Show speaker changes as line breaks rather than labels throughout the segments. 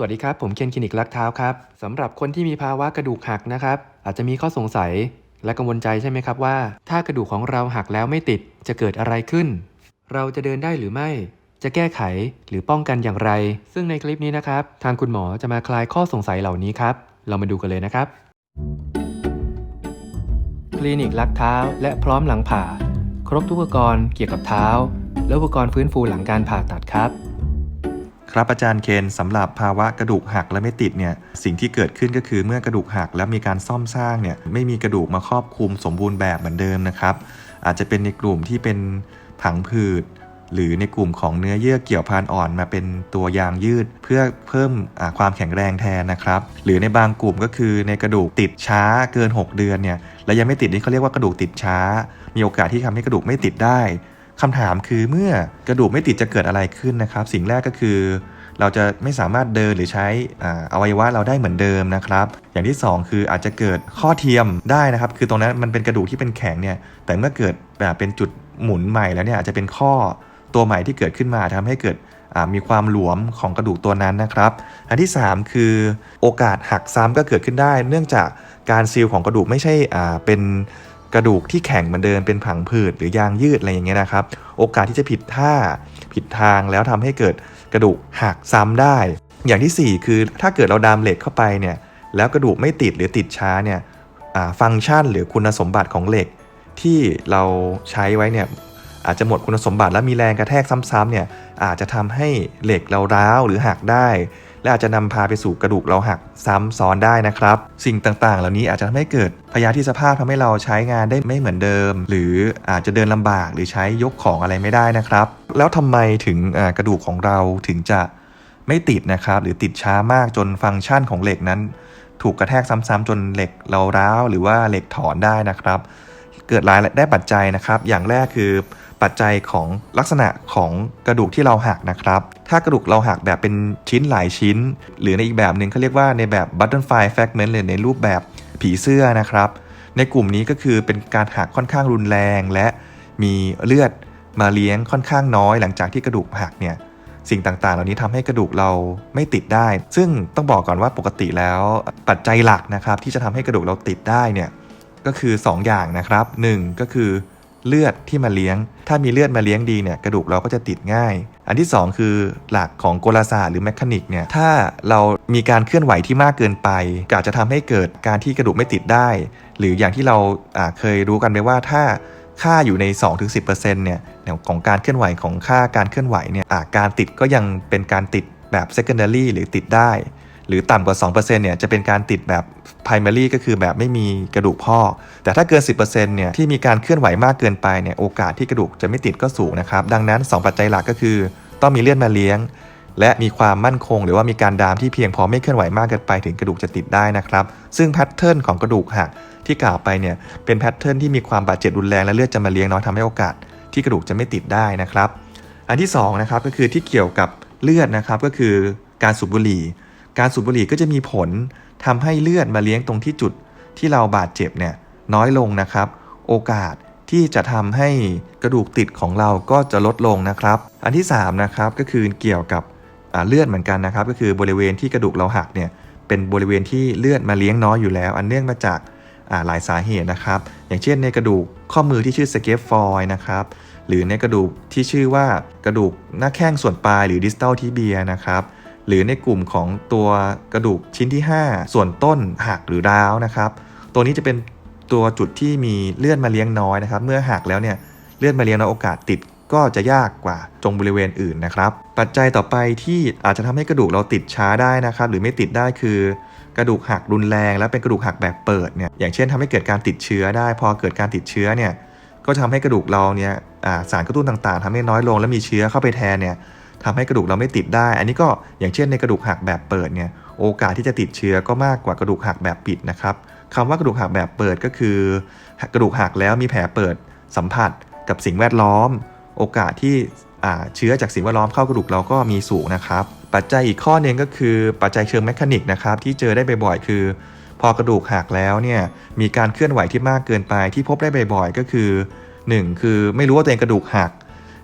วัสดีครับ ผมเคนคลินิกลักเท้าครับสำหรับคนที่มีภาวะกระดูกหักนะครับ อาจจะมีข้อสงสัยและกังวลใจใช่ไหมครับว่า ถ้ากระดูกของเราหักแล้วไม่ติดจะเกิดอะไรขึ้น เราจะเดินได้หรือไม่ จะแก้ไขหรือป้องกันอย่างไร ซึ่งในคลิปนี้นะครับ ทางคุณหมอจะมาคลายข้อสงสัยเหล่านี้ครับ เรามาดูกันเลยนะครับ คลินิกลักเท้าและพร้อมหลังผ่า ครบทุกอุปกรณ์เกี่ยวกับเท้า และอุปกรณ์ฟื้นฟูหลังการผ่าตัดครับ
ครับอาจารย์เคนสำหรับภาวะกระดูกหักและไม่ติดเนี่ยสิ่งที่เกิดขึ้นก็คือเมื่อกระดูกหักแล้วมีการซ่อมสร้างเนี่ยไม่มีกระดูกมาครอบคลุมสมบูรณ์แบบเหมือนเดิมนะครับ อาจจะเป็นในกลุ่มที่เป็นผังผืดหรือในกลุ่มของเนื้อเยื่อเกี่ยวพานอ่อนมาเป็นตัวยางยืด เพื่อเพิ่มความแข็งแรงแทนนะครับ หรือในบางกลุ่มก็คือในกระดูกติดช้าเกิน 6 เดือนเนี่ยและยังไม่ติดนี่เขาเรียกว่ากระดูกติดช้า มีโอกาสที่ทำให้กระดูกไม่ติดได้ คำถามคือเมื่อกระดูกไม่ติดจะเกิดอะไรขึ้นนะครับ สิ่งแรกก็คือ เราจะไม่สามารถเดินหรือใช้อวัยวะเราได้เหมือนเดิมนะครับ อย่างที่ 2 คืออาจจะเกิดข้อเทียมได้นะครับ คือตรงนั้นมันเป็นกระดูกที่เป็นแข็งเนี่ย แต่เมื่อเกิดแบบเป็นจุดหมุนใหม่แล้วเนี่ยอาจจะเป็นข้อตัวใหม่ที่เกิดขึ้นมาทำให้เกิดมีความหลวมของกระดูกตัวนั้นนะครับ อันที่ 3 คือโอกาสหักซ้ำก็เกิดขึ้นได้ เนื่องจากการซีลของกระดูกไม่ใช่เป็น กระดูกที่แข็งเหมือนเดิมเป็นผังผืดหรือยางยืดอะไรอย่างเงี้ยนะครับ โอกาสที่จะผิดท่าผิดทางแล้วทำให้เกิดกระดูกหักซ้ำได้ อย่างทีสี่ 4 คือถ้าเกิดเราดามเหล็กเข้าไปเนี่ยแล้วกระดูกไม่ติดหรือติดช้าเนี่ยฟังก์ชันหรือคุณสมบัติของเหล็กที่เราใช้ไว้เนี่ยอาจจะหมดคุณสมบัติและมีแรงกระแทกซ้ำๆเนี่ยอาจจะทำให้เหล็กเราร้าวหรือหักได้ และอาจจะนำพาไปสู่กระดูกเราหักซ้ำซ้อนได้นะครับ สิ่งต่างๆ เหล่านี้อาจจะทำให้เกิดพยาธิสภาพทำให้เราใช้งานได้ไม่เหมือนเดิม หรืออาจจะเดินลำบากหรือใช้ยกของอะไรไม่ได้นะครับ แล้วทำไมถึงกระดูกของเราถึงจะไม่ติดนะครับ หรือติดช้ามากจนฟังก์ชันของเหล็กนั้น ถูกกระแทกซ้ำๆจนเหล็กเราร้าวหรือว่าเหล็กถอนได้นะครับ เกิดหลายได้ปัจจัยนะครับ อย่างแรกคือ ปัจจัยของลักษณะของกระดูกที่เราหักนะครับ ถ้ากระดูกเราหักแบบเป็นชิ้นหลายชิ้น หรือในอีกแบบหนึ่งเขาเรียกว่าในแบบ butterfly fragment หรือในรูปแบบผีเสื้อนะครับ ในกลุ่มนี้ก็คือเป็นการหักค่อนข้างรุนแรง และมีเลือดมาเลี้ยงค่อนข้างน้อย หลังจากที่กระดูกหักเนี่ยสิ่งต่างๆ เหล่านี้ทำให้กระดูกเราไม่ติดได้ ซึ่งต้องบอกก่อนว่าปกติแล้วปัจจัยหลักนะครับที่จะทำให้กระดูกเราติดได้เนี่ยก็คือ 2 อย่างนะครับ 1 ก็คือ เลือดที่มาเลี้ยง ถ้ามีเลือดมาเลี้ยงดีเนี่ยกระดูกเราก็จะติดง่าย อันที่ 2 คือหลักของกลศาสตร์หรือแมคานิกเนี่ยถ้าเรามีการเคลื่อนไหวที่มากเกินไปก็อาจจะทำให้เกิดการที่กระดูกไม่ติดได้ หรืออย่างที่เราเคยรู้กันไปว่าถ้าค่าอยู่ใน 2-10%เนี่ยของการเคลื่อนไหวของค่าการเคลื่อนไหวเนี่ยการติดก็ยังเป็นการติดแบบ secondary หรือติดได้ หรือต่ำกว่า 2%เนี่ยจะเป็นการติดแบบ primary ก็คือแบบไม่มีกระดูกพอกแต่ถ้าเกิน 10%เนี่ยที่มีการเคลื่อนไหวมากเกินไปเนี่ยโอกาสที่กระดูกจะไม่ติดก็สูงนะครับดังนั้น 2 ปัจจัยหลักก็คือ ต้องมีเลือดมาเลี้ยง และมีความมั่นคง หรือว่ามีการดามที่เพียงพอไม่เคลื่อนไหวมากเกินไปถึงกระดูกจะติดได้นะครับซึ่งแพทเทิร์นของกระดูกหักที่กล่าวไปเนี่ยเป็นแพทเทิร์นที่มีความบาดเจ็บรุนแรงและเลือดจะมาเลี้ยงน้อยทำให้โอกาสที่กระดูกจะไม่ติดได้นะครับ อันที่2นะครับก็คือที่เกี่ยวกับเลือดนะครับก็คือการสูบบุหรี่ การสูบบุหรี่ก็จะมีผลทำให้เลือดมาเลี้ยงตรงที่จุดที่เราบาดเจ็บเนี่ยน้อยลงนะครับ โอกาสที่จะทำให้กระดูกติดของเราก็จะลดลงนะครับ อันที่3นะครับก็คือเกี่ยวกับเลือดเหมือนกันนะครับ ก็คือบริเวณที่กระดูกเราหักเนี่ยเป็นบริเวณที่เลือดมาเลี้ยงน้อยอยู่แล้ว อันเนื่องมาจากาหลายสาเหตุนะครับ อย่างเช่นในกระดูกข้อมือที่ชื่อสเกฟฟอยนะครับหรือในกระดูกที่ชื่อว่ากระดูกหน้าแข้งส่วนปลายหรือ distal tibia นะครับ หรือในกลุ่มของตัวกระดูกชิ้นที่ 5 ส่วนต้นหักหรือร้าวนะครับ ตัวนี้จะเป็นตัวจุดที่มีเลือดมาเลี้ยงน้อยนะครับ เมื่อหักแล้วเนี่ยเลือดมาเลี้ยงน้อยโอกาสติดก็จะยากกว่าตรงบริเวณอื่นนะครับ ปัจจัยต่อไปที่อาจจะทำให้กระดูกเราติดช้าได้นะครับ หรือไม่ติดได้คือกระดูกหักรุนแรง และเป็นกระดูกหักแบบเปิดเนี่ยอย่างเช่นทำให้เกิดการติดเชื้อได้ พอเกิดการติดเชื้อเนี่ยก็ทำให้กระดูกเราเนี่ยสารกระตุ้นต่างๆทำให้น้อยลงและมีเชื้อเข้าไปแทนเนี่ย ทำให้กระดูกเราไม่ติดได้ อันนี้ก็อย่างเช่นในกระดูกหักแบบเปิดเนี่ยโอกาสที่จะติดเชื้อก็มากกว่ากระดูกหักแบบปิดนะครับคำว่ากระดูกหักแบบเปิดก็คือ กระดูกหักแล้วมีแผลเปิดสัมผัสกับสิ่งแวดล้อม โอกาสที่เชื้อจากสิ่งแวดล้อมเข้ากระดูกเราก็มีสูงนะครับ ปัจจัยอีกข้อหนึ่งก็คือปัจจัยเชิงแมคานิกนะครับที่เจอได้บ่อยๆคือ พอกระดูกหักแล้วเนี่ยมีการเคลื่อนไหวที่มากเกินไปที่พบได้บ่อยๆก็คือ 1 คือไม่รู้ว่าตัวเองกระดูกหัก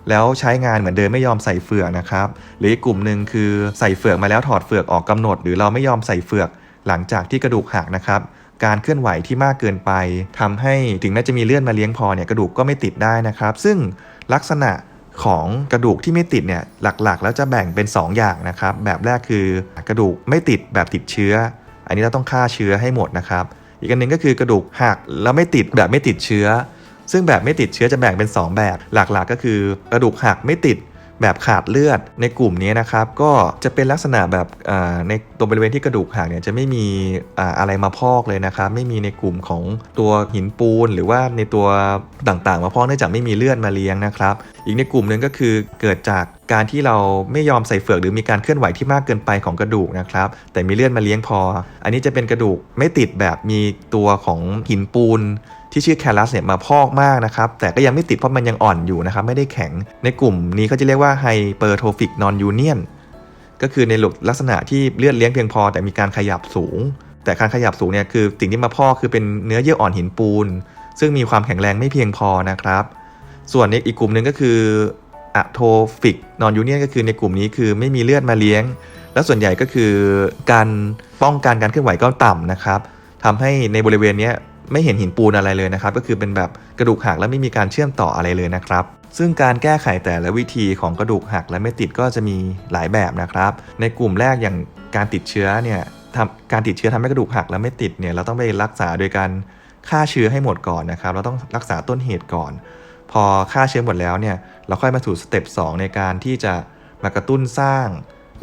แล้วใช้งานเหมือนเดิมไม่ยอมใส่เฟือกนะครับหรืออีกกลุ่มหนึ่งคือใส่เฟือกมาแล้วถอดเฟือกออกกำหนด หรือเราไม่ยอมใส่เฟือกหลังจากที่กระดูกหักนะครับการเคลื่อนไหวที่มากเกินไปทำให้ถึงแม้จะมีเลือดมาเลี้ยงพอเนี่ยกระดูกก็ไม่ติดได้นะครับ ซึ่งลักษณะของกระดูกที่ไม่ติดเนี่ยหลักๆ แล้วจะแบ่งเป็น 2 อย่างนะครับ แบบแรกคือกระดูกไม่ติดแบบติดเชื้อ อันนี้เราต้องฆ่าเชื้อให้หมดนะครับ อีกอันหนึงก็คือกระดูกหักแล้วไม่ติดแบบไม่ติดเชื้อ ซึ่งแบบไม่ติดเชื้อจะแบ่งเป็น 2 แบบ หลักๆ ก็คือกระดูกหักไม่ติดแบบขาดเลือดในกลุ่มนี้นะครับ ก็จะเป็นลักษณะแบบในตรงบริเวณที่กระดูกหักเนี่ยจะไม่มีอ่าอะไรมาพอกเลยนะครับ ไม่มีในกลุ่มของตัวหินปูน หรือว่าในตัวต่างๆ มาพอกเนื่องจากไม่มีเลือดมาเลี้ยงนะครับ อีกในกลุ่มหนึ่งก็คือเกิดจากการที่เราไม่ยอมใส่เฟือกหรือมีการเคลื่อนไหวที่มากเกินไปของกระดูกนะครับ แต่มีเลือดมาเลี้ยงพอ อันนี้จะเป็นกระดูกไม่ติดแบบมีตัวของหินปูน ที่ชื่อแคลัสเนี่ยมาพอกมากนะครับแต่ก็ยังไม่ติดเพราะมันยังอ่อนอยู่นะครับไม่ได้แข็ง ในกลุ่มนี้เขาจะเรียกว่าไฮเปอร์โทฟิกนอนยูเนียนก็คือในลักษณะที่เลือดเลี้ยงเพียงพอ แต่มีการขยับสูง แต่การขยับสูงเนี่ยคือสิ่งที่มาพอกคือเป็นเนื้อเยื่ออ่อนหินปูน ซึ่งมีความแข็งแรงไม่เพียงพอนะครับ ส่วนในอีกกลุ่มหนึ่งก็คืออะโทฟิกนอนยูเนียนก็คือในกลุ่มนี้คือไม่มีเลือดมาเลี้ยง แล้วส่วนใหญ่ก็คือการป้องกันการเคลื่อนไหวก็ต่ำนะครับทำให้ในบริเวณนี้ ไม่เห็นหินปูนอะไรเลยนะครับ ก็คือเป็นแบบกระดูกหักและไม่มีการเชื่อมต่ออะไรเลยนะครับ ซึ่งการแก้ไขแต่ละวิธีของกระดูกหักและไม่ติดก็จะมีหลายแบบนะครับ ในกลุ่มแรกอย่างการติดเชื้อเนี่ยการติดเชื้อทำให้กระดูกหักและไม่ติดเนี่ยเราต้องไปรักษาโดยการฆ่าเชื้อให้หมดก่อนนะครับ เราต้องรักษาต้นเหตุก่อน พอฆ่าเชื้อหมดแล้วเนี่ยเราค่อยมาสู่สเต็ป2ในการที่จะมากระตุ้นสร้าง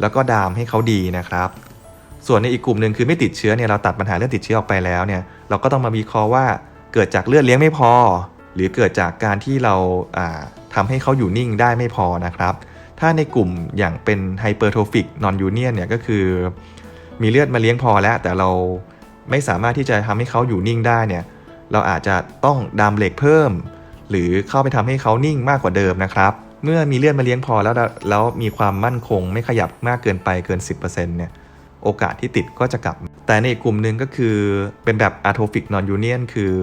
แล้วก็ดามให้เขาดีนะครับ ส่วนในอีกกลุ่มหนึ่งคือไม่ติดเชื้อเนี่ยเราตัดปัญหาเรื่องติดเชื้อออกไปแล้วเนี่ยเราก็ต้องมาวิเคราะห์ว่าเกิดจากเลือดเลี้ยงไม่พอ หรือเกิดจากการที่เราอ่าทำให้เขาอยู่นิ่งได้ไม่พอนะครับ ถ้าในกลุ่มอย่างเป็นไฮเปอร์โทฟิกนอนยูเนียนเนี่ยก็คือ มีเลือดมาเลี้ยงพอแล้วแต่เราไม่สามารถที่จะทำให้เขาอยู่นิ่งได้เนี่ยเราอาจจะต้องดามเหล็กเพิ่ม หรือเข้าไปทำให้เขานิ่งมากกว่าเดิมนะครับ เมื่อมีเลือดมาเลี้ยงพอแล้วแล้วมีความมั่นคงไม่ขยับมากเกินไปเกิน 10%เนี่ย โอกาสที่ติดก็จะกลับ แต่ในกลุ่มหนึ่งก็คือเป็นแบบ atrophic non union คือ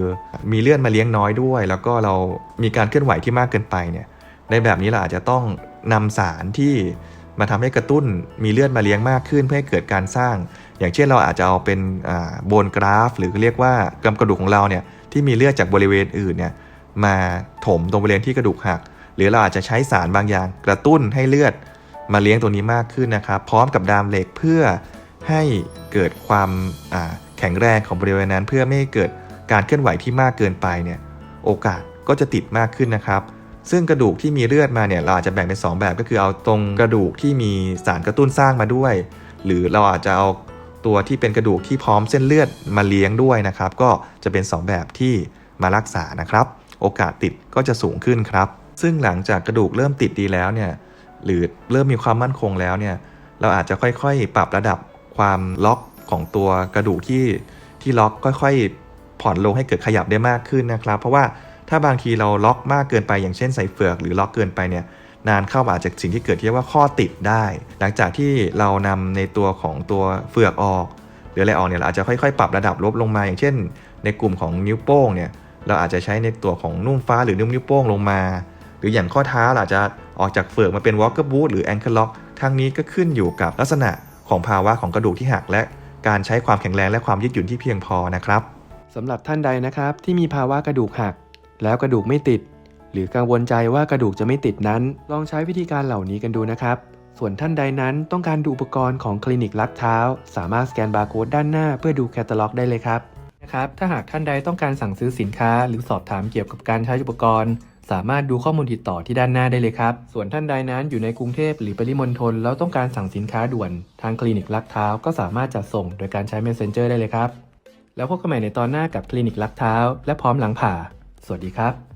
มีเลือดมาเลี้ยงน้อยด้วย แล้วก็เรามีการเคลื่อนไหวที่มากเกินไปเนี่ยในแบบนี้เราอาจจะต้องนำสารที่มาทำให้กระตุ้นมีเลือดมาเลี้ยงมากขึ้นเพื่อให้เกิดการสร้าง อย่างเช่นเราอาจจะเอาเป็นโบนกราฟ หรือเรียกว่ากำกระดูกของเราเนี่ยที่มีเลือดจากบริเวณอื่นเนี่ยมาถมตรงบริเวณที่กระดูกหัก หรือเราอาจจะใช้สารบางอย่าง กระตุ้นให้เลือดมาเลี้ยงตัวนี้มากขึ้นนะครับ พร้อมกับดามเหล็กเพื่อ ให้เกิดความแข็งแรงของบริเวณนั้น เพื่อไม่ให้เกิดการเคลื่อนไหวที่มากเกินไปเนี่ยโอกาสก็จะติดมากขึ้นนะครับ ซึ่งกระดูกที่มีเลือดมาเนี่ยเราอาจจะแบ่งเป็น 2 แบบก็คือเอาตรงกระดูกที่มีสารกระตุ้นสร้างมาด้วย หรือเราอาจจะเอาตัวที่เป็นกระดูกที่พร้อมเส้นเลือดมาเลี้ยงด้วยนะครับ ก็จะเป็น 2 แบบที่มารักษานะครับ โอกาสติดก็จะสูงขึ้นครับ ซึ่งหลังจากกระดูกเริ่มติดดีแล้วเนี่ยหรือเริ่มมีความมั่นคงแล้วเนี่ยเราอาจจะค่อยๆ ปรับระดับ ความล็อกของตัวกระดูกที่ที่ล็อกค่อยๆ ผ่อนลงให้เกิดขยับได้มากขึ้นนะครับ เพราะว่าถ้าบางทีเราล็อกมากเกินไปอย่างเช่นใส่เฟือกหรือล็อกเกินไปเนี่ยนานเข้าอาจจะสิ่งที่เกิดที่เรียกว่าข้อติดได้ หลังจากที่เรานำในตัวของตัวเฟือกออก หรืออะไรออกเนี่ยเราอาจจะค่อยๆ ปรับระดับลบลงมาอย่างเช่น ในกลุ่มของนิ้วโป้งเนี่ยเราอาจจะใช้ในตัวของนุ่มฟ้าหรือนิ้วนิ้วโป้งลงมา หรืออย่างข้อเท้าอาจจะออกจากเฟือกมาเป็น walker boot หรือ ankle lock ทั้งนี้ก็ขึ้นอยู่กับลักษณะ ของภาวะของกระดูกที่หัก และการใช้ความแข็งแรงและความยืดหยุ่นที่เพียงพอนะครับ
สำหรับท่านใดนะครับที่มีภาวะกระดูกหัก แล้วกระดูกไม่ติด หรือกังวลใจว่ากระดูกจะไม่ติดนั้น ลองใช้วิธีการเหล่านี้กันดูนะครับ ส่วนท่านใดนั้นต้องการดูอุปกรณ์ของคลินิกลักเท้า สามารถสแกนบาร์โค้ดด้านหน้าเพื่อดูแคตตาล็อกได้เลยครับนะครับถ้าหากท่านใดต้องการสั่งซื้อสินค้า หรือสอบถามเกี่ยวกับการใช้อุปกรณ์ สามารถดูข้อมูลติดต่อที่ด้านหน้าได้เลยครับ ส่วนท่านใดนั้นอยู่ในกรุงเทพหรือปริมณฑลแล้วต้องการสั่งสินค้าด่วน ทางคลินิกลักเท้าก็สามารถจัดส่งโดยการใช้ Messenger ได้เลยครับ แล้วพบกันใหม่ในตอนหน้ากับคลินิกลักเท้า และพร้อมหลังผ่า สวัสดีครับ